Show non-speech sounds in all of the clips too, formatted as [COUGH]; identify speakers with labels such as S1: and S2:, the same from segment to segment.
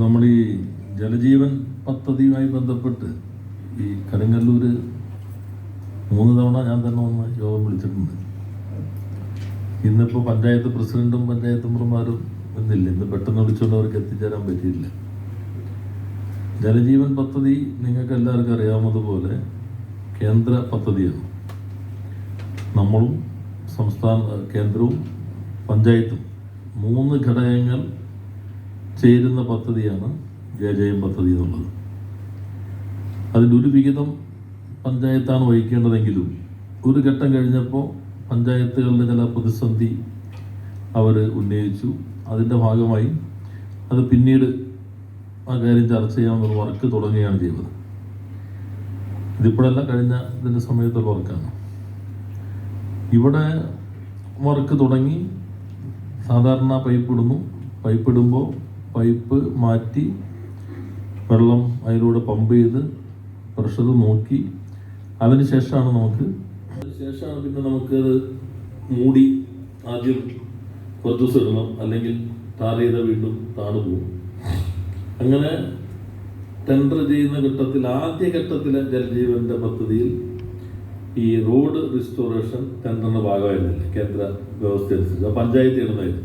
S1: നമ്മൾ ഈ ജലജീവൻ പദ്ധതിയുമായി ബന്ധപ്പെട്ട് ഈ കരിങ്ങല്ലൂർ മൂന്ന് തവണ ഞാൻ തന്നെ ഒന്ന് യോഗം വിളിച്ചിട്ടുണ്ട്. ഇന്നിപ്പോൾ പഞ്ചായത്ത് പ്രസിഡന്റും പഞ്ചായത്ത് മെമ്പർമാരും ഇന്നില്ല ഇന്ന് പെട്ടെന്ന് വിളിച്ചുകൊണ്ട് അവർക്ക് എത്തിച്ചേരാൻ പറ്റിയില്ല. ജലജീവൻ പദ്ധതി നിങ്ങൾക്ക് എല്ലാവർക്കും അറിയാവുന്നതുപോലെ കേന്ദ്ര പദ്ധതിയാണ്. നമ്മളും സംസ്ഥാന കേന്ദ്രവും പഞ്ചായത്തും മൂന്ന് ഘടകങ്ങൾ ചേരുന്ന പദ്ധതിയാണ് ജയജയം പദ്ധതി എന്നുള്ളത്. അതിന്റെ ഒരു വിഹിതം പഞ്ചായത്താണ് വഹിക്കേണ്ടതെങ്കിലും ഒരു ഘട്ടം കഴിഞ്ഞപ്പോൾ പഞ്ചായത്തുകളുടെ ചില പ്രതിസന്ധി അവർ ഉന്നയിച്ചു. അതിന്റെ ഭാഗമായി അത് പിന്നീട് ആ കാര്യം ചർച്ച ചെയ്യാമെന്നുള്ള വർക്ക് തുടങ്ങുകയാണ് ചെയ്തത്. ഇതിപ്പോഴല്ല കഴിഞ്ഞ ഇതിന്റെ സമയത്തുള്ള വർക്കാണ്. ഇവിടെ വർക്ക് തുടങ്ങി സാധാരണ പൈപ്പ് ഇടുന്നു. പൈപ്പ് ഇടുമ്പോൾ പൈപ്പ് മാറ്റി വെള്ളം അതിലൂടെ പമ്പ് ചെയ്ത് പ്രഷർ നോക്കി. അതിന് ശേഷമാണ് നമുക്ക് ശേഷമാണ് പിന്നെ നമുക്കത് മൂടി ആദ്യം കുറച്ച് ദിവസം ഇടണം. അല്ലെങ്കിൽ ടാർ വീണ്ടും താണു പോകും. അങ്ങനെ ടെൻഡർ ചെയ്യുന്ന ഘട്ടത്തിൽ ആദ്യ ഘട്ടത്തിലെ ജലജീവന്റെ പദ്ധതിയിൽ ഈ റോഡ് റിസ്റ്റോറേഷൻ ടെൻഡറിന്റെ ഭാഗമായിരുന്നില്ല? കേന്ദ്ര വ്യവസ്ഥ അനുസരിച്ച്. പഞ്ചായത്ത് ഇടുന്നതായിരുന്നു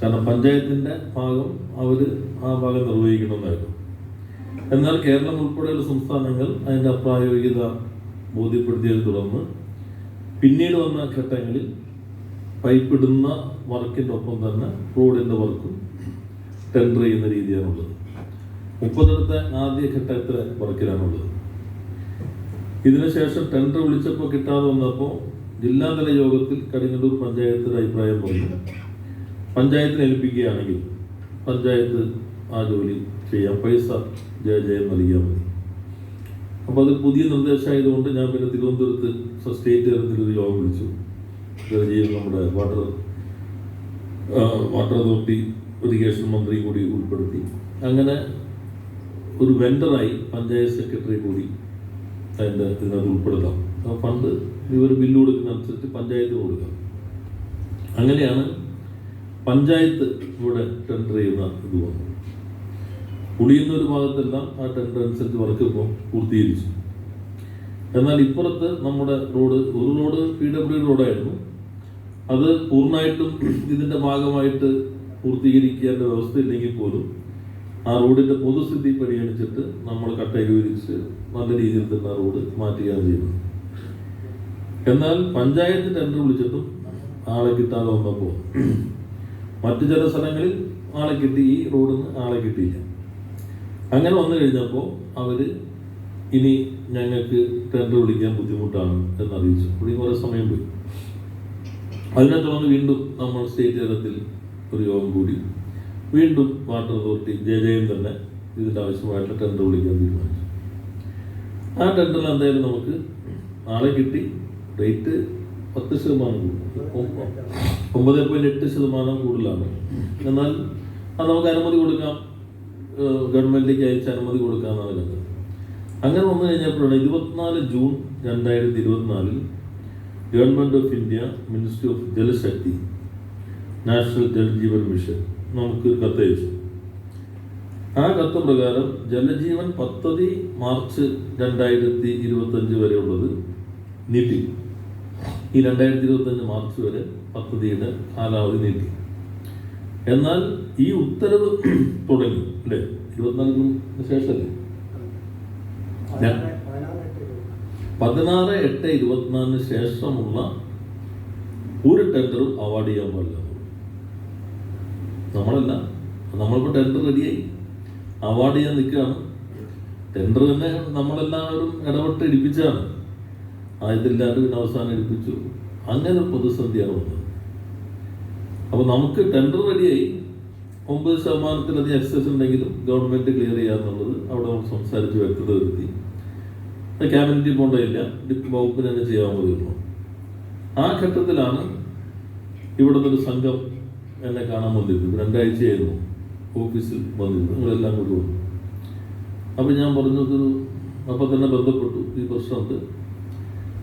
S1: കാരണം പഞ്ചായത്തിന്റെ ഭാഗം അവർ ആ ഭാഗം നിർവഹിക്കണമെന്നായിരുന്നു. എന്നാൽ കേരളം ഉൾപ്പെടെയുള്ള സംസ്ഥാനങ്ങൾ അതിന്റെ അപ്രായോഗികത ബോധ്യപ്പെടുത്തിയതിനെ തുടർന്ന് പിന്നീട് വന്ന ഘട്ടങ്ങളിൽ പൈപ്പ് ഇടുന്ന വർക്കിന്റെ ഒപ്പം തന്നെ റോഡിന്റെ വർക്കും ടെൻഡർ ചെയ്യുന്ന രീതിയാണുള്ളത്. മുപ്പതെടുത്ത ആദ്യ ഘട്ടത്തിലെ വർക്കിലാണുള്ളത്. ഇതിനുശേഷം ടെൻഡർ വിളിച്ചപ്പോൾ കിട്ടാതെ വന്നപ്പോൾ ജില്ലാതല യോഗത്തിൽ കടിങ്ങല്ലൂർ പഞ്ചായത്തിന്റെ അഭിപ്രായം പറഞ്ഞു. പഞ്ചായത്തിനെ ഏൽപ്പിക്കുകയാണെങ്കിൽ പഞ്ചായത്ത് ആ ജോലി ചെയ്യാം. പൈസ ജയ ജയം നൽകിയാൽ മതി. അപ്പോൾ അത് പുതിയ നിർദ്ദേശമായതുകൊണ്ട് ഞാൻ പിന്നെ തിരുവനന്തപുരത്ത് സ്റ്റേറ്റ് തലത്തിൽ ഒരു യോഗം വിളിച്ചു. ജലജീവൻ നമ്മുടെ വാട്ടർ വാട്ടർ അതോറിറ്റി ഇറിഗേഷൻ മന്ത്രി കൂടി ഉൾപ്പെടുത്തി. അങ്ങനെ ഒരു വെണ്ടറായി പഞ്ചായത്ത് സെക്രട്ടറി കൂടി അതിന്റെ ഇതിനകത്ത് ഉൾപ്പെടുത്താം. ആ ഫണ്ട് ഇവർ ബില്ല് കൊടുക്കുന്നതനുസരിച്ച് പഞ്ചായത്ത് കൊടുക്കാം. അങ്ങനെയാണ് പഞ്ചായത്ത് ഇവിടെ ടെൻഡർ ചെയ്യുന്ന ഇത് വന്നു. കുടിയുന്ന ഒരു ഭാഗത്തെല്ലാം ആ ടെൻഡർ അനുസരിച്ച് വർക്ക് ഇപ്പോൾ പൂർത്തീകരിച്ചു. എന്നാൽ ഇപ്പുറത്ത് നമ്മുടെ റോഡ് ഒരു റോഡ് പി ഡബ്ല്യു റോഡായിരുന്നു അത് പൂർണമായിട്ടും ഇതിന്റെ ഭാഗമായിട്ട് പൂർത്തീകരിക്കേണ്ട വ്യവസ്ഥ ഇല്ലെങ്കിൽ പോലും ആ റോഡിന്റെ പൊതുസ്ഥിതി പരിഗണിച്ചിട്ട് നമ്മൾ കട്ടയൊക്കെ നല്ല രീതിയിൽ തന്നെ ആ റോഡ് മാറ്റുകയാണ് ചെയ്യുന്നത്. എന്നാൽ പഞ്ചായത്ത് ടെൻഡർ വിളിച്ചിട്ടും ആളെ കിട്ടാതെ വന്നപ്പോൾ മറ്റു ചില സ്ഥലങ്ങളിൽ ആളെ കിട്ടി ഈ റോഡിൽ നിന്ന് ആളെ കിട്ടിയില്ല. അങ്ങനെ വന്നു കഴിഞ്ഞപ്പോൾ അവർ ഇനി ഞങ്ങൾക്ക് ടെൻഡർ വിളിക്കാൻ ബുദ്ധിമുട്ടാണ് എന്ന് അറിയിച്ചു പുള്ളി കുറേ സമയം പോയി. അതിനെ തുടർന്ന് വീണ്ടും നമ്മൾ സ്റ്റേറ്റ് തലത്തിൽ ഒരു യോഗം കൂടി. വീണ്ടും വാട്ടർ അതോറിറ്റി ജെ ജെയും തന്നെ ഇതിന്റെ ആവശ്യമായിട്ട് ടെൻഡർ വിളിക്കാൻ തീരുമാനിച്ചു. ആ ടെൻഡറിൽ എന്തായാലും നമുക്ക് ആളെ കിട്ടി. റേറ്റ് പത്ത് ശതമാനം കൂടുതൽ ഒമ്പത് പോയിന്റ് എട്ട് ശതമാനം കൂടുതലാണ്. എന്നാൽ അത് നമുക്ക് അനുമതി കൊടുക്കാം. ഗവൺമെന്റിലേക്ക് അയച്ച് അനുമതി കൊടുക്കാമെന്നാണ് കണ്ടത് അങ്ങനെ വന്നു കഴിഞ്ഞപ്പോഴാണ് ഇരുപത്തിനാല് ജൂൺ രണ്ടായിരത്തി ഇരുപത്തിനാലിൽ government of India ministry of Jalshakti national Jaljeevan mission നമുക്ക് കത്തയച്ചു. ആ കത്ത് പ്രകാരം ജലജീവൻ പദ്ധതി മാർച്ച് രണ്ടായിരത്തി ഇരുപത്തഞ്ച് വരെ ഉള്ളത് നീട്ടി. ഈ രണ്ടായിരത്തി ഇരുപത്തഞ്ച് മാർച്ച് വരെ പദ്ധതിയുടെ കാലാവധി നീട്ടി. എന്നാൽ ഈ ഉത്തരവ് [CLEARS THROAT] തുടങ്ങി. അല്ലേ? ഇരുപത്തിനാലിന് ശേഷമല്ലേ? പതിനാറ് എട്ട് ഇരുപത്തിനാലിന് ശേഷമുള്ള ഒരു ടെൻഡറും അവാർഡ് ചെയ്യാൻ പാടില്ല. നമ്മളല്ല. നമ്മളിപ്പോൾ ടെൻഡർ റെഡിയായി അവാർഡ് ചെയ്യാൻ നിൽക്കുകയാണ്. ടെൻഡർ തന്നെ നമ്മളെല്ലാവരും ഇടപെട്ട് ഇടിപ്പിച്ചാണ് ആയതില്ലാണ്ട് പിന്നെ അവസാനം എടുപ്പിച്ചു അങ്ങനെ ഒരു പ്രതിസന്ധിയാണ് വന്നത് അപ്പോൾ നമുക്ക് ടെൻഡർ റെഡിയായി. ഒമ്പത് ശതമാനത്തിലധികം എക്സസ് ഉണ്ടെങ്കിലും ഗവൺമെന്റ് ക്ലിയർ ചെയ്യാന്നുള്ളത് അവിടെ നമുക്ക് സംസാരിച്ച് വ്യക്തത വരുത്തി. പോകേണ്ടതില്ല. ഡിപ്ലോ വകുപ്പിന് തന്നെ ചെയ്യാൻ മതിയുള്ളൂ ആ ഘട്ടത്തിലാണ് ഇവിടുന്ന് ഒരു സംഘം എന്നെ കാണാൻ വന്നിരുന്നു രണ്ടാഴ്ചയായിരുന്നു ഓഫീസിൽ വന്നിരുന്നു നിങ്ങളെല്ലാം കൂടി വന്നു. ഞാൻ പറഞ്ഞത് അപ്പം തന്നെ ബന്ധപ്പെട്ടു ഈ പ്രശ്നമുണ്ട്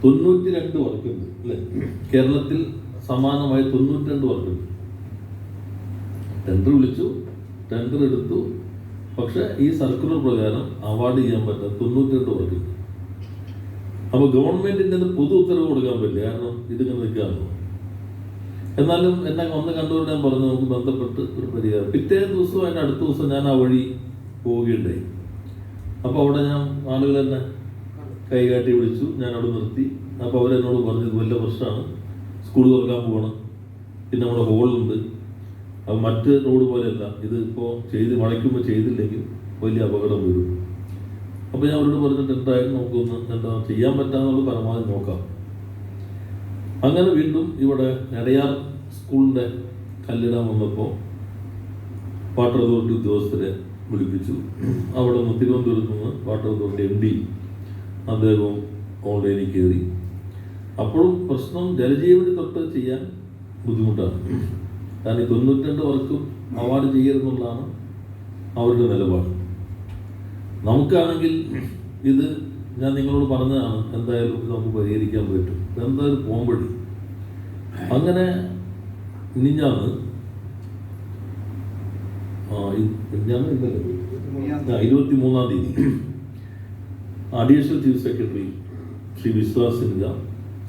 S1: തൊണ്ണൂറ്റി രണ്ട് വർക്കുണ്ട് അല്ലേ? കേരളത്തിൽ സമാനമായി തൊണ്ണൂറ്റി രണ്ട് വർക്കുണ്ട് ടെൻഡർ വിളിച്ചു ടെൻഡർ എടുത്തു. പക്ഷെ ഈ സർക്കുലർ പ്രകാരം അവാർഡ് ചെയ്യാൻ പറ്റാത്ത തൊണ്ണൂറ്റി രണ്ട് വർക്കുണ്ട് അപ്പോൾ ഗവൺമെന്റിന്റെ പൊതു ഉത്തരവ് കൊടുക്കാൻ പറ്റില്ല. കാരണം ഇതിങ്ങനെ നിൽക്കാമല്ലോ എന്നാലും എന്നെ വന്ന് കണ്ടുകൊണ്ട് ഞാൻ പറഞ്ഞു നമുക്ക് ബന്ധപ്പെട്ട് ഒരു പരിഹാരം. പിറ്റേ ദിവസവും അതിന്റെ അടുത്ത ദിവസം ഞാൻ ആ വഴി പോവുകയുണ്ടായി. അപ്പോൾ അവിടെ ഞാൻ ആളുകൾ തന്നെ കൈകാട്ടി വിളിച്ചു ഞാൻ അവിടെ നിർത്തി. അപ്പോൾ അവരെന്നോട് പറഞ്ഞു ഇത് വലിയ പ്രശ്നമാണ്. സ്കൂൾ തുറക്കാൻ പോകണം. പിന്നെ നമ്മുടെ ഹോളുണ്ട് അത് മറ്റ് റോഡ് പോലെയല്ല. ഇത് ഇപ്പോൾ ചെയ്ത് മഴയ്ക്കുമ്പോൾ ചെയ്തില്ലെങ്കിൽ വലിയ അപകടം വരും. അപ്പോൾ ഞാൻ അവരോട് പറഞ്ഞിട്ട് എന്തായാലും നമുക്കൊന്ന് എന്താ ചെയ്യാൻ പറ്റാന്നുള്ള പരമാവധി നോക്കാം. അങ്ങനെ വീണ്ടും ഇവിടെ എടയാർ സ്കൂളിന്റെ കല്ലിടാൻ വന്നപ്പോൾ വാട്ടർ അതോറിറ്റി ഉദ്യോഗസ്ഥരെ വിളിപ്പിച്ചു. അവിടെ നിന്ന് തിരുവനന്തപുരത്ത് നിന്ന് വാട്ടർ അതോറിറ്റി എം ഡി അദ്ദേഹവും ഓൺലൈനിൽ കയറി. അപ്പോഴും പ്രശ്നം ജലജീവനി തൊട്ട് ചെയ്യാൻ ബുദ്ധിമുട്ടാണ്. കാരണം ഈ തൊണ്ണൂറ്റിരണ്ട് വർക്കും അവാർഡ് ചെയ്യരുതെന്നുള്ളതാണ് അവരുടെ നിലപാട്. നമുക്കാണെങ്കിൽ ഇത് ഞാൻ നിങ്ങളോട് പറഞ്ഞതാണ് എന്തായാലും നമുക്ക് പരിഹരിക്കാൻ പറ്റും. എന്തായാലും പോംവഴി. അങ്ങനെ ഇന്നലെ ആ, ഇരുപത്തി മൂന്നാം തീയതി. Additional chief secretary Shri Vishwas Sinha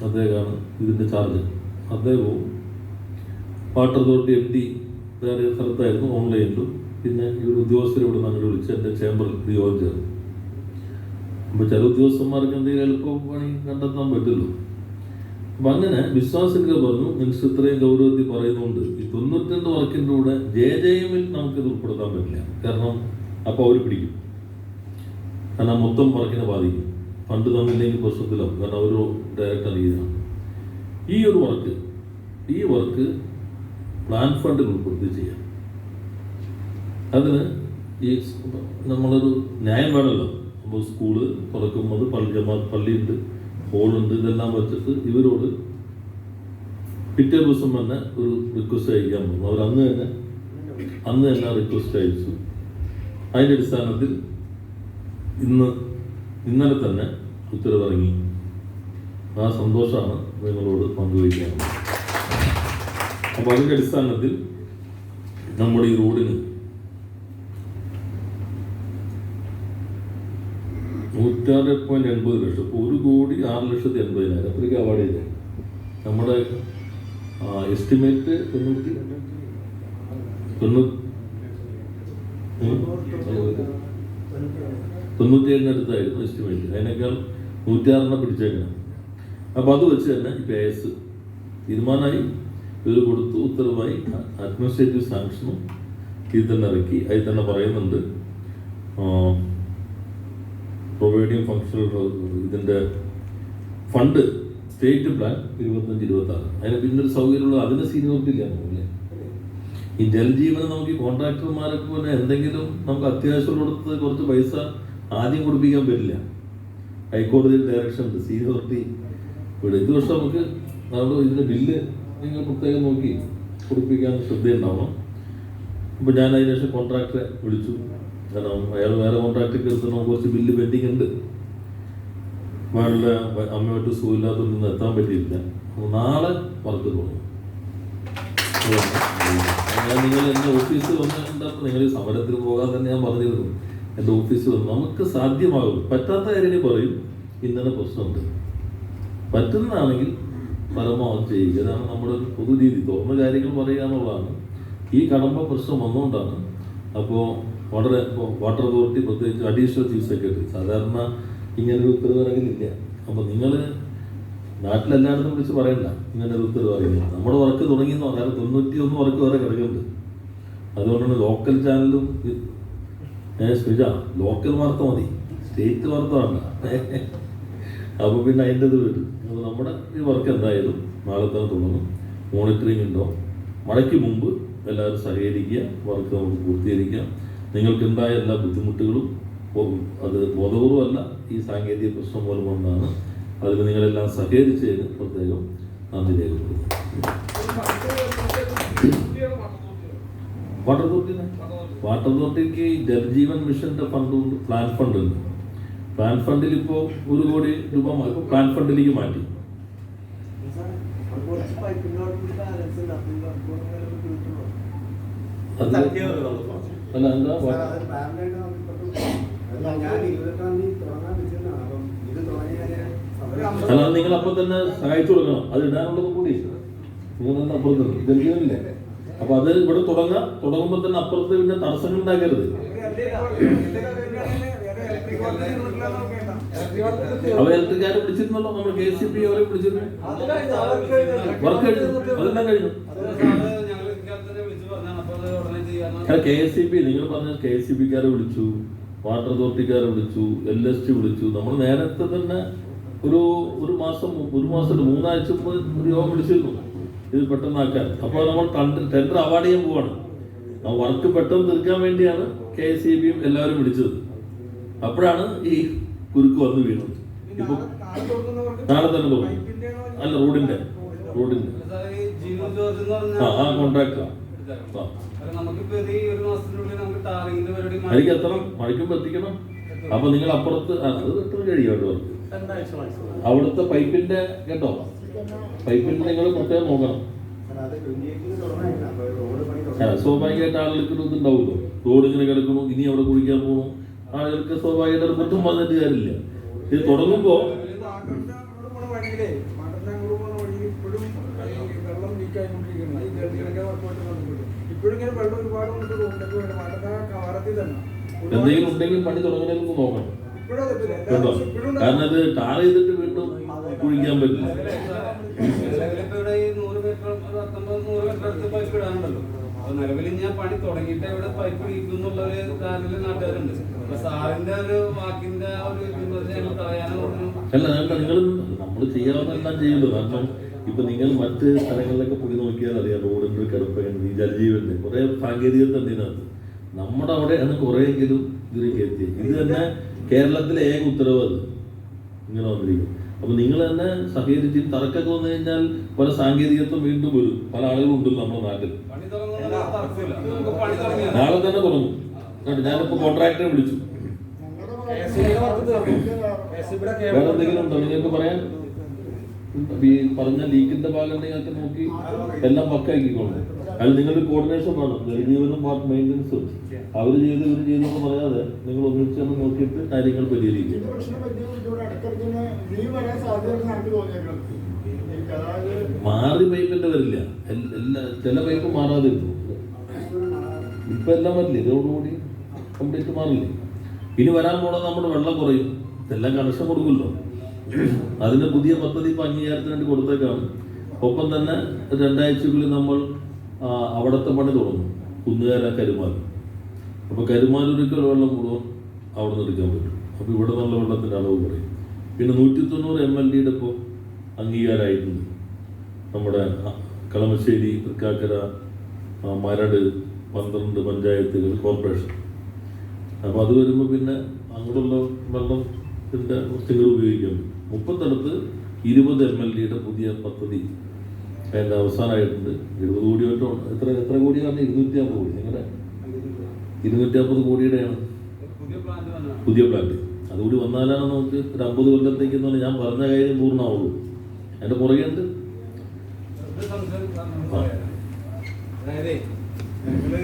S1: അദ്ദേഹമാണ് ഇതിന്റെ ചാർജ്. അദ്ദേഹവും വാട്ടർ അതോറിറ്റി എം ഡി വേറെ സ്ഥലത്തായിരുന്നു ഓൺലൈനിലും. പിന്നെ ഈ ഒരു ഉദ്യോഗസ്ഥരെ ഇവിടെ വിളിച്ച് എന്റെ ചേംബറിൽ യോഗം ചേർന്നു. അപ്പോൾ ചില ഉദ്യോഗസ്ഥന്മാർക്ക് എന്തെങ്കിലും എളുപ്പം പണി കണ്ടെത്താൻ പറ്റുള്ളൂ അപ്പം അങ്ങനെ വിശ്വാസിക പറഞ്ഞു മിനിസ്റ്റർ ഇത്രയും ഗൗരവത്തിൽ പറയുന്നുണ്ട്. ഈ തൊണ്ണൂറ്റി രണ്ട് വർക്കിന്റെ കൂടെ ജെ ജെ എമ്മിൽ നമുക്കിത് ഉൾപ്പെടുത്താൻ പറ്റില്ല. കാരണം അപ്പോൾ അവർ പിടിക്കും. കാരണം മൊത്തം വർക്കിനെ ബാധിക്കും. ഫണ്ട് തന്നില്ലെങ്കിൽ പ്രശ്നത്തിലാവും. കാരണം അവർ ഡയറക്റ്റ് അറിയുന്നതാണ് ഈ ഒരു വർക്ക് ഈ വർക്ക് പ്ലാൻ ഫണ്ടിൽ ഉൾപ്പെടുത്തി ചെയ്യാം. അതിന് ഈ നമ്മളൊരു ന്യായം വേണമല്ലോ. അപ്പോൾ സ്കൂൾ തുറക്കുമ്പോൾ പള്ളി ജമാ പള്ളിയുണ്ട് ഹോളുണ്ട് ഇതെല്ലാം വെച്ചിട്ട് ഇവരോട് പിറ്റേ ദിവസം തന്നെ ഒരു റിക്വസ്റ്റ് അയക്കാൻ പറഞ്ഞു. അവർ അന്ന് തന്നെ അന്ന് തന്നെ റിക്വസ്റ്റ് അയച്ചു. അതിന്റെ അടിസ്ഥാനത്തിൽ ഇന്ന് ഇന്നലെ തന്നെ ഉത്തരവിറങ്ങി. ആ സന്തോഷമാണ് നിങ്ങളോട് പങ്കുവയ്ക്കാനുള്ളത്. അപ്പോൾ അതിന്റെ അടിസ്ഥാനത്തിൽ നമ്മുടെ ഈ റോഡിന് നൂറ്റാറ് പോയിന്റ് എൺപത് ലക്ഷം ഇപ്പോൾ ഒരു കോടി ആറ് ലക്ഷത്തി എൺപതിനായിരം അത്രയ്ക്ക് ചെയ്തേ. നമ്മുടെ എസ്റ്റിമേറ്റ് തൊണ്ണൂറ്റി തൊണ്ണൂറ്റി തൊണ്ണൂറ്റിയേഴിനടുത്തായിരുന്നു എസ്റ്റിമേറ്റ് അതിനേക്കാൾ നൂറ്റാറിനെ പിടിച്ചേക്കണം. അപ്പോൾ അത് വെച്ച് തന്നെ പി എസ് തീരുമാനമായി. ഇത് കൊടുത്തു ഉത്തരവായി അഡ്മിനിസ്ട്രേറ്റീവ് സാങ്ഷനും ഇതിൽ തന്നെ ഇറക്കി. അതിൽ തന്നെ പറയുന്നുണ്ട് പ്രൊവൈഡിങ് ഫങ്ഷണൽ ഇതിന്റെ ഫണ്ട് സ്റ്റേറ്റ് പ്ലാൻ ഇരുപത്തഞ്ച് ഇരുപത്തി ആറ് അതിന് പിന്നൊരു സൗകര്യമുള്ള അതിന് സീനിയോറിറ്റി ഇല്ല നമുക്കല്ലേ ഈ ജലജീവനം നമുക്ക് ഈ കോൺട്രാക്ടർമാരൊക്കെ പോലെ എന്തെങ്കിലും നമുക്ക് അത്യാവശ്യമുള്ളിടത്ത് കുറച്ച് പൈസ ആദ്യം കുടിപ്പിക്കാൻ പറ്റില്ല. ഹൈക്കോടതിയിൽ ഡയറക്ഷൻ ഉണ്ട്. സീനിയോറിറ്റി ഇവിടെ ഇത് പക്ഷെ നമുക്ക് നമ്മൾ ഇതിന്റെ ബില്ല് നിങ്ങൾ പ്രത്യേകം നോക്കി കുടിപ്പിക്കാൻ ശ്രദ്ധയുണ്ടാവണം. അപ്പോൾ ഞാൻ അതിന് ശേഷം കോൺട്രാക്ടറെ വിളിച്ചു. കാരണം അയാൾ വേറെ കോൺട്രാക്ടർ നമുക്ക് കുറച്ച് ബില്ല് പെൻഡിങ് ഉണ്ട്. മകളുടെ അമ്മയോട്ട് സുഖമില്ലാത്ത നിന്ന് എത്താൻ പറ്റിയില്ല. നാളെ വർക്ക് തുടങ്ങും. ഞാൻ നിങ്ങൾ എന്റെ ഓഫീസിൽ വന്നിട്ടുണ്ടപ്പോൾ നിങ്ങൾ സമരത്തിൽ പോകാൻ തന്നെ ഞാൻ പറഞ്ഞിരുന്നു. എന്റെ ഓഫീസിൽ വന്ന് നമുക്ക് സാധ്യമാകും. പറ്റാത്ത കാര്യങ്ങൾ പറയും. ഇന്നലെ പ്രശ്നമുണ്ട്. പറ്റുന്നതാണെങ്കിൽ പരമാവധി ചെയ്യുക. അതാണ് നമ്മുടെ പൊതു രീതി തുറന്ന കാര്യങ്ങൾ പറയുക എന്നുള്ളതാണ്. ഈ കടമ്പ പ്രശ്നം വന്നുകൊണ്ടാണ് അപ്പോൾ വളരെ വാട്ടർ അതോറിറ്റി പ്രത്യേകിച്ച് അഡീഷണൽ ചീഫ് സെക്രട്ടറി സാധാരണ ഇങ്ങനെ ഒരു ഉത്തരവ് ഇറങ്ങുന്നില്ല അപ്പോൾ നിങ്ങൾ നാട്ടിലെല്ലായിടത്തും വിളിച്ച് പറയണ്ട. ഇങ്ങനെ ഒരു ഉത്തരവ് ഇറങ്ങില്ല നമ്മുടെ വർക്ക് തുടങ്ങിയെന്ന് പറഞ്ഞാൽ തൊണ്ണൂറ്റി ഒന്ന് വർക്ക് വരെ കിടക്കുന്നുണ്ട്. അതുകൊണ്ടാണ് ലോക്കൽ ചാനലും ശ്രീജ ലോക്കൽ വാർത്ത മതി സ്റ്റേറ്റ് വാർത്ത വേണ്ട അപ്പോൾ പിന്നെ അതിന്റെ ഇത് വരും അപ്പോൾ നമ്മുടെ ഈ വർക്ക് എന്തായാലും നാളെ തന്നെ തുടങ്ങും മോണിറ്ററിംഗ് ഉണ്ടോ മഴയ്ക്ക് മുമ്പ് എല്ലാവരും സഹകരിക്കുക വർക്ക് നമുക്ക് പൂർത്തീകരിക്കാം നിങ്ങൾക്ക് ഉണ്ടായ എല്ലാ ബുദ്ധിമുട്ടുകളും അത് ബോധപൂർവമല്ല ഈ സാങ്കേതിക പ്രശ്നം മൂലം കൊണ്ടാണ് അതിൽ നിങ്ങളെല്ലാം സഹകരിച്ചതിന് പ്രത്യേകം നന്ദി രേഖപ്പെടുത്തുന്നു വാട്ടർ വാട്ടർ അതോറിറ്റിക്ക് ജലജീവൻ മിഷന്റെ ഫണ്ട് പ്ലാൻ ഫണ്ട് ഉണ്ട്. പ്ലാൻ ഫണ്ടിൽ ഇപ്പോൾ ഒരു കോടി രൂപ ഇപ്പൊ പ്ലാൻ ഫണ്ടിലേക്ക് മാറ്റി. അല്ല എന്താ
S2: അല്ല,
S1: നിങ്ങൾ അപ്പം തന്നെ സഹായിച്ചു കൊടുക്കണം. അത് ഇടാനുള്ളത് കൂടി. നിങ്ങൾ അപ്പുറത്ത്? ഇതെന്തിനല്ലേ അപ്പൊ അത് ഇവിടെ തുടങ്ങാം. തുടങ്ങുമ്പോൾ തന്നെ അപ്പുറത്ത് പിന്നെ തടസ്സങ്ങൾ ഉണ്ടാക്കരുത്. അവർ ഇലക്ട്രിക്കാരെ വിളിച്ചിരുന്നല്ലോ നമ്മൾ കെ സി പി അവരെ വിളിച്ചിരുന്നു. കെ എസ് സി ബി നിങ്ങൾ പറഞ്ഞ കെ എസ് സി ബിക്കാരെ വിളിച്ചു വാട്ടർ അതോറിറ്റിക്കാരെ വിളിച്ചു എൽ എസ് ടി വിളിച്ചു. നമ്മൾ നേരത്തെ തന്നെ ഒരു ഒരു മാസം ഒരു മാസം മൂന്നാഴ്ച മുമ്പ് ഒരു യോഗം വിളിച്ചിരുന്നു. ഇത് പെട്ടെന്നാക്കാൻ അപ്പോൾ നമ്മൾ ടെൻഡർ അവാർഡ് ചെയ്യാൻ പോവാണ്. ആ വർക്ക് പെട്ടെന്ന് തീർക്കാൻ വേണ്ടിയാണ് കെ എസ് ഇ ബിയും എല്ലാവരും വിളിച്ചത്. അപ്പോഴാണ് ഈ കുരുക്ക് വന്ന് വീണത്. ഇപ്പൊ നാളെ തന്നെ തോന്നും അല്ല റോഡിന്റെ. റോഡിന്റെ. ആ
S3: മാറ്റി-
S1: എനിക്ക് എത്തണം. മണിക്കുമ്പോ എത്തിക്കണം. അപ്പൊ നിങ്ങൾ അപ്പുറത്ത് അത് കഴിയും കേട്ടോ അവിടുത്തെ പൈപ്പിന്റെ കേട്ടോ? പൈപ്പിന്റെ നിങ്ങൾ പ്രത്യേകം നോക്കണം.
S2: സാർ, അത് 28 ന് തുടങ്ങാനില്ല. അപ്പൊ റോഡ് പണി
S1: ആ,
S2: തുടങ്ങി.
S1: സ്വാഭാവികമായിട്ട് ആളുകൾക്ക് ഇതുണ്ടാവുമല്ലോ. റോഡ് ഇങ്ങനെ കിടക്കണു ഇനി അവിടെ കുടിക്കാൻ പോകണു ആളുകൾക്ക് സ്വാഭാവികമായിട്ട് കുറ്റം പറഞ്ഞിട്ട് കാര്യമില്ല. ഇത് തുടങ്ങുമ്പോ എന്തെങ്കിലും ഉണ്ടെങ്കിൽ പണി തുടങ്ങുന്നതിന് നോക്കണം. കേട്ടോ? കാരണം അത് ടാർ ചെയ്തിട്ട് വീണ്ടും കുഴിക്കാൻ പറ്റില്ല.
S3: നിലവിൽ ഞാൻ പണി തുടങ്ങിയിട്ട് ഇവിടെ പൈപ്പ് ഇടിക്കും എന്നുള്ള ഒരു ധാരണയിൽ നാട്ടുകാരുണ്ട്. അപ്പൊ സാറിന്റെ ഒരു വാക്കിന്റെ ആ ഒരു ഞങ്ങൾ
S1: അല്ല നിങ്ങൾ നമ്മൾ ചെയ്യാവുന്നതെല്ലാം ചെയ്യുന്നു. കാരണം ഇപ്പൊ നിങ്ങൾ മറ്റ് സ്ഥലങ്ങളിലൊക്കെ പോയി നോക്കിയാൽ അറിയാം റോഡിന്റെ കിടപ്പുണ്ട് ജലജീവന്റെ കുറെ സാങ്കേതികത തന്നെ ഇതിനകത്ത്. നമ്മുടെ അവിടെയാണ് കുറെയെങ്കിലും ഇതിലേക്ക് എത്തിയത് ഇത് തന്നെ കേരളത്തിലെ ഏക ഉത്തരവ് അത്. ഇങ്ങനെ വന്നിരിക്കും അപ്പൊ നിങ്ങൾ തന്നെ സഹകരിച്ച് തർക്കമൊക്കെ വന്നു കഴിഞ്ഞാൽ പല സാങ്കേതികത്വം വീണ്ടും വരും. പല ആളുകളും ഉണ്ടല്ലോ നമ്മുടെ നാട്ടിൽ. നാളെ തന്നെ തുടങ്ങും. ഞാനിപ്പോ കോൺട്രാക്ടറെ വിളിച്ചു. വേറെ എന്തെങ്കിലും ഉണ്ടോ? നിങ്ങൾക്ക് പറയാൻ? പറഞ്ഞ ലീക്കിന്റെ ഭാഗം നിങ്ങൾക്ക് നോക്കി എല്ലാം പക്കാക്കിക്കോളൂ. അത് നിങ്ങളുടെ കോർഡിനേഷൻ വേണം ജലജീവനും പാർട്ട് മെയിന്റനൻസും അവർ ചെയ്ത് ഇവർ ചെയ്തെന്ന് പറയാതെ നിങ്ങൾ ഒന്നിച്ച് ഒന്നിച്ചൊന്ന് നോക്കിയിട്ട് കാര്യങ്ങൾ
S4: അതായത്
S1: മാറി പൈപ്പിന്റെ വരില്ല. എല്ലാ ചില പൈപ്പ് മാറാതെ ഇരുന്നു ഇപ്പൊ എല്ലാം വരില്ലേ? ഇതോടുകൂടി കംപ്ലീറ്റ് മാറില്ലേ? ഇനി വരാൻ പോണത് നമ്മുടെ വെള്ളം കുറയും. എല്ലാം കണക്ഷൻ കൊടുക്കുമല്ലോ. അതിന് പുതിയ പദ്ധതി ഇപ്പൊ അംഗീകാരത്തിന് വേണ്ടി കൊടുത്തേക്കാണ്. ഒപ്പം തന്നെ രണ്ടാഴ്ചക്കുള്ളിൽ നമ്മൾ അവിടുത്തെ പണി തുടങ്ങും. കുന്നുകാര കരുമാൽ അപ്പൊ കരുമാലൂരിക്കൽ വെള്ളം മുഴുവൻ അവിടെ നിന്ന് എടുക്കാൻ പറ്റും. അപ്പോൾ ഇവിടെ നല്ല വെള്ളത്തിന്റെ അളവ് കുറയും. പിന്നെ നൂറ്റി തൊണ്ണൂറ് എം എൽ ഡിയുടെ ഇപ്പോൾ അംഗീകാരമായിട്ടുണ്ട്. നമ്മുടെ കളമശ്ശേരി തൃക്കാക്കര മരട് പന്ത്രണ്ട് പഞ്ചായത്തുകൾ കോർപ്പറേഷൻ. അപ്പോൾ അത് വരുമ്പോൾ പിന്നെ അങ്ങോട്ടുള്ള വെള്ളത്തിന്റെ കുറച്ചുങ്ങൾ ഉപയോഗിക്കാൻ പറ്റും മുപ്പത്തടുത്ത് ഇരുപത് എം എൽ ഡിയുടെ പുതിയ പദ്ധതി അതിന്റെ അവസാനമായിട്ടുണ്ട് ഇരുപത് കോടി മറ്റോ എത്ര എത്ര കോടിയാണ് ഇരുന്നൂറ്റി അമ്പത് കോടി. നിങ്ങളുടെ ഇരുന്നൂറ്റി അമ്പത് കോടിയുടെയാണ്.
S3: പുതിയ പ്ലാന്റ്
S1: അതുകൂടി വന്നാലാണ് നമുക്ക് ഒരു അമ്പത് കൊല്ലത്തേക്ക് എന്ന് പറഞ്ഞാൽ ഞാൻ പറഞ്ഞ കാര്യം പൂർണമാവുള്ളൂ. അതിന്റെ പുറകെ ഉണ്ട്.
S3: അതായത് ഞങ്ങൾ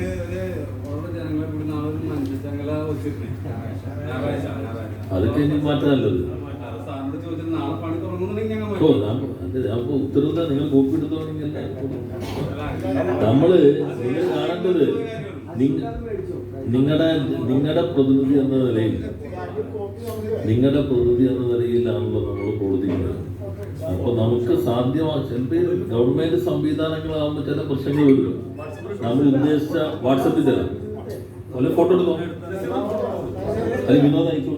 S3: ഒരു ജനങ്ങളെ കൂടി നാളെ ഒരു.
S1: അതൊക്കെ എനിക്ക് മാറ്റാനല്ലത്.
S3: സാറിനോട് ചോദിച്ചിട്ട് നാളെ പണി തുടങ്ങുന്നുണ്ടെങ്കിൽ ഞങ്ങൾ
S1: ഓ
S3: മാറ്റും.
S1: ഞാൻ അതെ അപ്പോൾ ഉത്തരവ് നിങ്ങൾ കോപ്പി എടുത്തോണെങ്കിൽ നമ്മൾ നിങ്ങൾ കാണേണ്ടത് നിങ്ങളുടെ നിങ്ങളുടെ പ്രതിനിധി എന്ന നിലയിൽ നിങ്ങളുടെ പ്രതിനിധി എന്ന നിലയിലാണല്ലോ നമ്മൾ കോടതിയിൽ അപ്പൊ നമുക്ക് സാധ്യമാ ചിലപ്പോൾ ഗവൺമെന്റ് സംവിധാനങ്ങളാകുമ്പോൾ ചില പ്രശ്നങ്ങൾ വരും. നമ്മൾ ഉദ്ദേശിച്ച വാട്സപ്പിൽ തരാം. അല്ലെ ഫോട്ടോ എടുത്തോ? അത് വിനോദം അയച്ചു?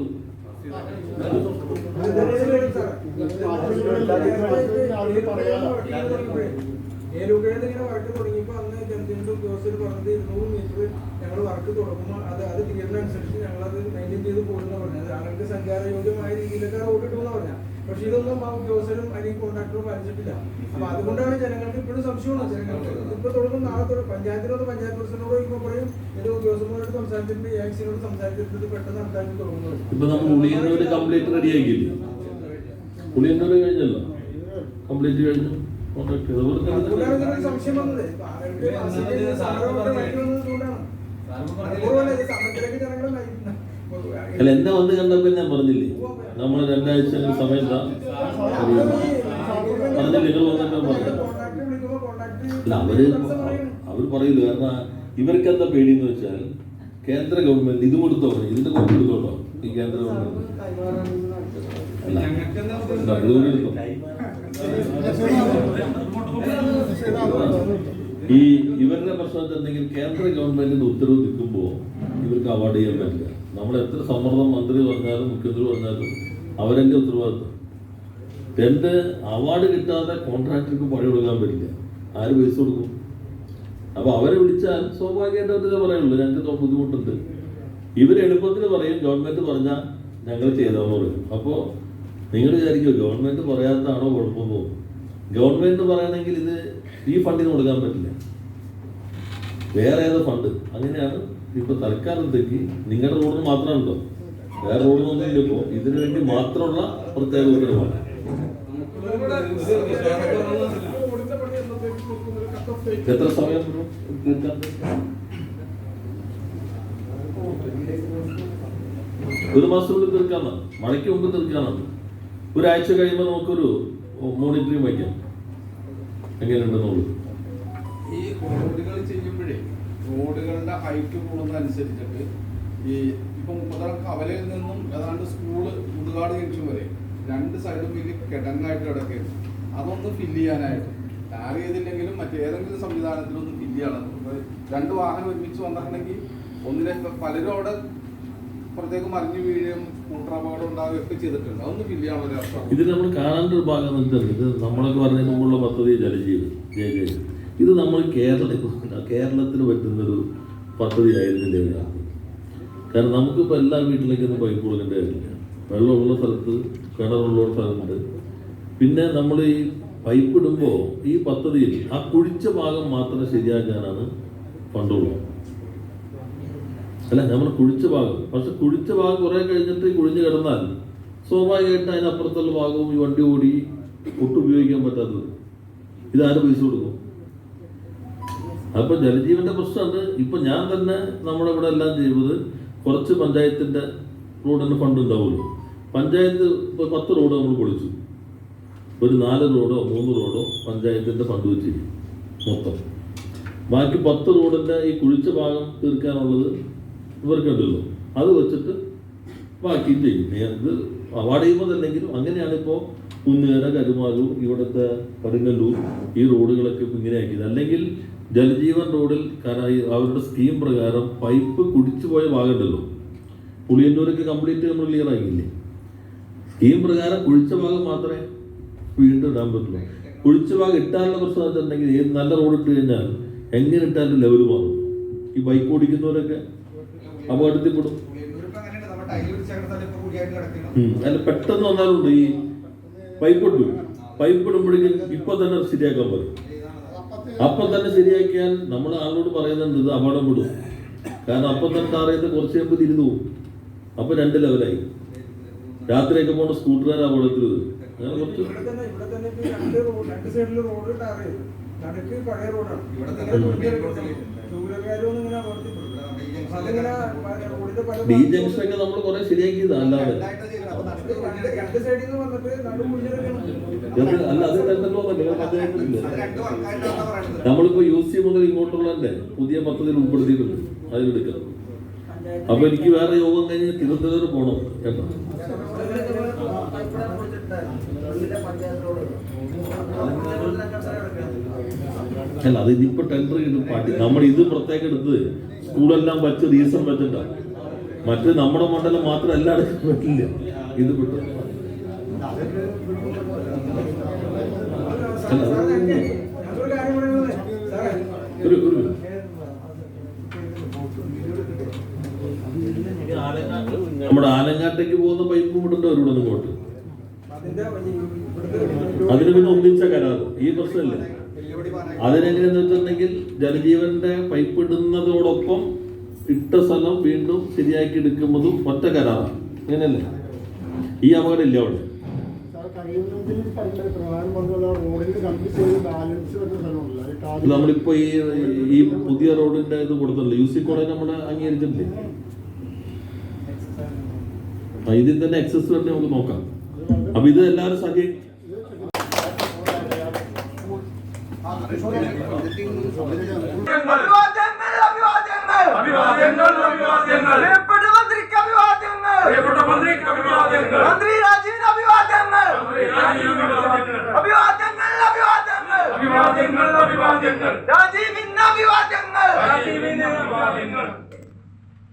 S5: ഏലുകയുടെ ഇങ്ങനെ വർക്ക് തുടങ്ങിയപ്പോൾ അന്ന് ജനത്തിന്റെ ഉദ്യോഗസ്ഥർ പറഞ്ഞത് ഇരുന്നൂറ് മീറ്റർ ഞങ്ങൾ വർക്ക് തുടങ്ങുമ്പോൾ അത് അത് തീരുന്നതനുസരിച്ച് ഞങ്ങളത് മെയിന്റെയിൻ ചെയ്ത് പോകുന്ന പറഞ്ഞത്. ഞങ്ങൾക്ക് സഞ്ചാരയോഗ്യമായ രീതിയിലൊക്കെ റോഡ് ഇട്ടുമെന്ന് പറഞ്ഞാൽ പക്ഷെ ഇതൊന്നും ആ ഉദ്യോഗസ്ഥരും അല്ലെങ്കിൽ കോൺട്രാക്ടറും പാലിച്ചിട്ടില്ല അപ്പൊ അതുകൊണ്ടാണ് ജനങ്ങൾക്ക് ഇപ്പോഴും സംശയമാണ് ജനങ്ങൾക്ക് ഇപ്പൊ തുടങ്ങും നാളെ തുടങ്ങും. പഞ്ചായത്തിനോട് പഞ്ചായത്ത് പ്രസിഡന്റോട് ചോദിക്കുമ്പോൾ പറയും എന്റെ ഉദ്യോഗസ്ഥന്മാരോട് സംസാരിച്ചിട്ട് എക്സിനോട് സംസാരിച്ചിട്ട് പെട്ടെന്ന് നടത്താൻ തുടങ്ങുന്നത്.
S1: ഇപ്പൊ കംപ്ലീറ്റ് റെഡി ആക്കിയില്ലേ ഉളിയന്നൂര് കഴിഞ്ഞല്ലോ? കംപ്ലീറ്റ് കഴിഞ്ഞു?
S5: സംശയം വന്നത്.
S1: അല്ല എന്നെ വന്ന് കണ്ടപ്പോൾ ഞാൻ പറഞ്ഞില്ലേ? നമ്മൾ രണ്ടാഴ്ച സമയം. പറഞ്ഞില്ലേ? നിങ്ങൾ പറഞ്ഞു അല്ല അവർ അവർ പറയില്ല? കാരണം ഇവർക്ക് എന്താ പേടിയെന്ന് വെച്ചാൽ കേന്ദ്ര ഗവൺമെന്റ് ഇത് കൊടുത്തോ ഇതിന്റെ കോപ്പി എടുത്തോട്ടോ ഈ കേന്ദ്ര ഗവൺമെന്റ്. അല്ല
S3: എന്താ
S1: എന്താ, എടുത്തോ ഈ ഇവരുടെ പ്രശ്നം എന്തെങ്കിൽ കേന്ദ്ര ഗവൺമെന്റിന്റെ ഉത്തരവ് നിൽക്കുമ്പോൾ ഇവർക്ക് അവാർഡ് ചെയ്യാൻ പറ്റില്ല. നമ്മൾ എത്ര സമ്മർദ്ദം മന്ത്രി വന്നാലും മുഖ്യമന്ത്രി പറഞ്ഞാലും അവരെന്റെ ഉത്തരവാദിത്വം? രണ്ട് അവാർഡ് കിട്ടാതെ കോൺട്രാക്ടർക്ക് പണി കൊടുക്കാൻ പറ്റില്ല. ആര് പൈസ കൊടുക്കും? അപ്പൊ അവരെ വിളിച്ചാൽ സ്വാഭാവികമായിട്ട് അവർക്ക് പറയുള്ളൂ. ഞങ്ങൾക്ക് ബുദ്ധിമുട്ടുണ്ട്. ഇവർ എളുപ്പത്തിന് പറയും ഗവൺമെന്റ് പറഞ്ഞാൽ ഞങ്ങൾ ചെയ്താന്ന് പറയും. അപ്പോൾ നിങ്ങൾ വിചാരിക്കുമോ ഗവൺമെന്റ് പറയാത്തതാണോ കുഴപ്പമോ ഗവൺമെന്റ് പറയണമെങ്കിൽ ഇത് ഈ ഫണ്ടിന് കൊടുക്കാൻ പറ്റില്ല. വേറെ ഏതോ ഫണ്ട് അങ്ങനെയാണ് ഇപ്പൊ തൽക്കാലത്തേക്ക് നിങ്ങളുടെ റോഡിന് മാത്രമുണ്ടോ? വേറെ റോഡിനൊന്നും ഇല്ല ഇപ്പോ. ഇതിനു വേണ്ടി മാത്രമുള്ള പ്രത്യേക ഉത്തരവാണ് എത്ര സമയം? ഒരു മാസത്തിനുള്ളിൽ തീർക്കാന്നാണ് മഴയ്ക്ക് മുമ്പ് തീർക്കാനാണ് ഒരാഴ്ച കഴിയുമ്പോൾ നമുക്കൊരു മോണിറ്ററിങ് വയ്ക്കാം. എങ്ങനെയുണ്ടെന്നുള്ളൂ
S6: ഈ റോഡുകൾ ചെയ്യുമ്പോഴേ റോഡുകളുടെ ഹൈറ്റ് കൂടുന്നതനുസരിച്ചിട്ട് ഈ ഇപ്പൊ മുപ്പതാം കവലയിൽ നിന്നും ഏതാണ്ട് സ്കൂൾ മുതുകാട് ജംഗ്ഷൻ വരെ രണ്ട് സൈഡും വലിയ കിടങ്ങായിട്ട് കിടക്കുന്നു അതൊന്ന് ഫില്ല് ചെയ്യാനായിട്ട്. ടാർ ചെയ്തില്ലെങ്കിലും മറ്റേതെങ്കിലും സംവിധാനത്തിലൊന്ന് ഫില്ല് ചെയ്യണം. രണ്ട് വാഹനം ഒരുമിച്ച് വന്നിട്ടുണ്ടെങ്കിൽ ഒന്നിനെ പലരും അവിടെ പുറത്തേക്ക് മറിഞ്ഞു വീഴും സ്കൂട്ടർ അപകടം ഉണ്ടാവുകയൊക്കെ ചെയ്തിട്ടുണ്ട്. അതൊന്നും ഇല്ല
S1: ഇതിൽ നമ്മൾ കാണേണ്ട ഒരു ഭാഗം എന്ന് വെച്ചാൽ ഇത് നമ്മളൊക്കെ പറഞ്ഞതിന് മുമ്പുള്ള പദ്ധതി ജലജീവൻ ജയ ജയ ഇത് നമ്മൾ കേരള കേരളത്തിന് പറ്റുന്നൊരു പദ്ധതി ആയിരുന്നില്ല ഇതിനകത്ത് കാരണം നമുക്കിപ്പോൾ എല്ലാ വീട്ടിലേക്കൊന്നും പൈപ്പ് കൊടുക്കേണ്ട കാര്യമില്ല. വെള്ളമുള്ള സ്ഥലത്ത് കിണറുള്ള സ്ഥലമുണ്ട് പിന്നെ നമ്മൾ ഈ പൈപ്പ് ഇടുമ്പോൾ ഈ പദ്ധതിയിൽ ആ കുഴിച്ച ഭാഗം മാത്രം ശരിയാക്കാനാണ് ഫണ്ടുള്ളത്. അല്ല നമ്മൾ കുഴിച്ച ഭാഗം പക്ഷെ കുഴിച്ച ഭാഗം കുറെ കഴിഞ്ഞിട്ട് കുഴിഞ്ഞു കിടന്നാൽ സ്വാഭാവികമായിട്ട് അതിനപ്പുറത്തുള്ള ഭാഗവും ഈ വണ്ടി ഓടി ഒട്ടും ഉപയോഗിക്കാൻ പറ്റാത്തത്. ഇതാരും പൈസ കൊടുക്കും. അപ്പൊ ജലജീവന്റെ പ്രശ്നമുണ്ട്. ഇപ്പൊ ഞാൻ തന്നെ നമ്മുടെ ഇവിടെ എല്ലാം ചെയ്യുന്നത് കുറച്ച് പഞ്ചായത്തിന്റെ റോഡിന് ഫണ്ട് ഉണ്ടാവുമല്ലോ. പഞ്ചായത്ത് പത്ത് റോഡ് നമ്മൾ പൊളിച്ചു. ഒരു നാല് റോഡോ മൂന്ന് റോഡോ പഞ്ചായത്തിന്റെ ഫണ്ട് വെച്ച് മൊത്തം. ബാക്കി പത്ത് റോഡിന്റെ ഈ കുഴിച്ച ഭാഗം തീർക്കാനുള്ളത് ഇവർക്കുണ്ടല്ലോ. അത് വെച്ചിട്ട് ബാക്കി ചെയ്യും. ഇത് ചെയ്യുന്നതല്ലെങ്കിലും അങ്ങനെയാണ് ഇപ്പോൾ കുന്നുകര കരുമാലൂർ ഇവിടുത്തെ കടുങ്ങല്ലൂർ ഈ റോഡുകളൊക്കെ ഇപ്പം ഇങ്ങനെ ആക്കിയത് അല്ലെങ്കിൽ ജലജീവൻ റോഡിൽ അവരുടെ സ്കീം പ്രകാരം പൈപ്പ് കുടിച്ചു പോയ ഭാഗമുണ്ടല്ലോ. പുളിയന്നൂരൊക്കെ കംപ്ലീറ്റ് നമ്മൾ ക്ലിയർ ആക്കിയില്ലേ? സ്കീം പ്രകാരം കുഴിച്ച ഭാഗം മാത്രമേ വീണ്ടും ഇടാൻ പറ്റുള്ളൂ. കുഴിച്ച ഭാഗം ഇട്ടാനുള്ള പ്രശ്നം വെച്ചിട്ടുണ്ടെങ്കിൽ ഏത് നല്ല റോഡ് ഇട്ട് കഴിഞ്ഞാൽ എങ്ങനെ ഇട്ടാലും ലെവൽ മാറും. ഈ ബൈക്ക് ഓടിക്കുന്നവരൊക്കെ അപകടത്തിൽപ്പെടും. അല്ല പെട്ടെന്ന് വന്നാലുണ്ട് ഈ പൈപ്പ് ഇട്ടു പൈപ്പ് ഇടുമ്പോഴേക്കും ഇപ്പൊ തന്നെ ശരിയാക്കാൻ പറയും അപ്പൊ തന്നെ ശരിയാക്കിയാൽ നമ്മൾ ആളോട് പറയുന്നുണ്ട് ഇത് അപകടം വിടും. കാരണം അപ്പൊ തന്നെ ചെയ്ത് കുറച്ച് കഴിയുമ്പോൾ തിരിഞ്ഞു പോകും അപ്പൊ രണ്ട് ലെവലായി രാത്രിയൊക്കെ പോണ സ്കൂട്ടറുകാർ അപകടത്തിൽ വരും അങ്ങനെ കുറച്ച്. ഡി ജംഗ്ഷനൊക്കെ നമ്മൾ കുറെ ശരിയാക്കിയത് അല്ലാതെ. അല്ല അത് നമ്മളിപ്പോ യു സി മുതൽ ഇങ്ങോട്ടുള്ള പുതിയ പദ്ധതിയിൽ ഉൾപ്പെടുത്തിയിട്ടുണ്ട്. അതിലെടുക്കാം അപ്പൊ എനിക്ക് വേറെ യോഗം കഴിഞ്ഞ് തിരുവനന്തപുരം പോണം കേട്ടോ. അല്ല അത് ഇനിയിപ്പോ ടെൻഡർ കിട്ടും പാട്ടി നമ്മൾ ഇത് പ്രത്യേകം എടുത്ത് സ്കൂളെല്ലാം വച്ച് റീസൺ വെച്ചിട്ടാണ് മറ്റ് നമ്മുടെ മണ്ഡലം മാത്രം എല്ലാം എടുക്കാൻ പറ്റില്ല. ഇത് വിട്ടു. ഒരു ഒരു നമ്മുടെ ആലങ്ങാട്ടേക്ക് പോകുന്ന പൈപ്പ് വിടേണ്ട ഇവിടെ ഇങ്ങോട്ട്. അതിന് പിന്നെ ഒന്നിച്ച കരാറ്. ഈ പ്രശ്നമില്ല. അതിനെങ്ങനെയാന്ന് വെച്ചിട്ടുണ്ടെങ്കിൽ ജലജീവന്റെ പൈപ്പ് ഇടുന്നതോടൊപ്പം ഇട്ട സ്ഥലം വീണ്ടും ശരിയാക്കി എടുക്കുന്നതും ഒറ്റ കരാറാണ്. അങ്ങനെയല്ലേ? ഈ അപകടം ഇല്ല അവിടെ.
S7: നമ്മളിപ്പോ ഈ ഈ പുതിയ റോഡിന്റെ ഇത് കൊടുത്തല്ലോ യു സി കോളേജ് നമ്മൾ അംഗീകരിച്ചിട്ടില്ലേ? ഇതിൽ തന്നെ എക്സസ് തന്നെ നമുക്ക് നോക്കാം. അപ്പൊ ഇത് എല്ലാവരും സജീ
S8: രാജീവിന്റെ അഭിവാദ്യങ്ങൾ.
S9: രാജീവിന്റെ അഭിവാദ്യങ്ങൾ.